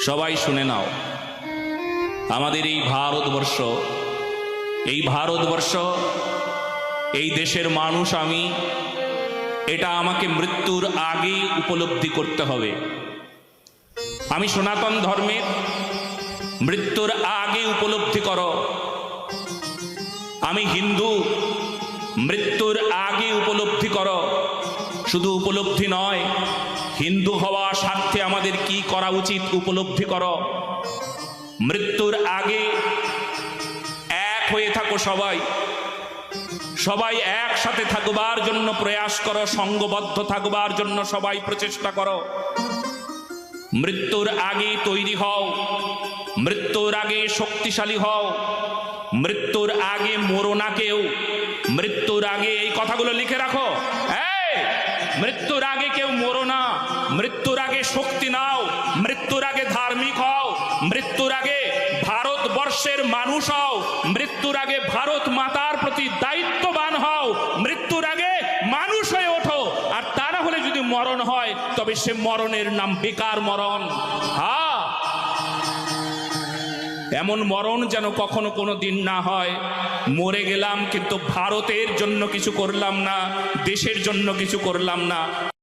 সবাই শুনে নাও। আমাদের এই ভারতবর্ষ এই ভারতবর্ষ, এই দেশের মানুষ আমি, এটা আমাকে মৃত্যুর আগেই উপলব্ধি করতে হবে। আমি সনাতন ধর্মের মৃত্যুর আগে উপলব্ধি করো। আমি হিন্দু, মৃত্যুর আগে উপলব্ধি করো। শুধু উপলব্ধি নয় হিন্দু হওয়া স্বার্থে আমাদের কি করা উচিত উপলব্ধি করো। মৃত্যুর আগে এক হয়ে থাকো সবাই। সবাই একসাথে থাকবার জন্য প্রয়াস করো, সঙ্গবদ্ধ থাকবার জন্য সবাই প্রচেষ্টা করো। মৃত্যুর আগে তৈরি হও, মৃত্যুর আগে শক্তিশালী হও, মৃত্যুর আগে মরো না কেউ, মৃত্যুর আগে এই কথাগুলো লিখে রাখো। মৃত্যুর মৃত্যুর আগে শক্তি নাও, মৃত্যুর আগে ধার্মিক হও, মৃত্যুর আগে ভারতবর্ষের মানুষ হও, মৃত্যুর আগে ভারত মাতার প্রতি দায়িত্ববান হও, মৃত্যুর আগে মানুষ হয়ে ওঠো। আর তা না হলে যদি মরণ হয়, তবে সে মরণের নাম বেকার মরণ। হ্যাঁ। এমন মরণ যেন কখনো কোনো দিন না হয়। মরে গেলাম, কিন্তু ভারতের জন্য কিছু করলাম না, দেশের জন্য কিছু করলাম না।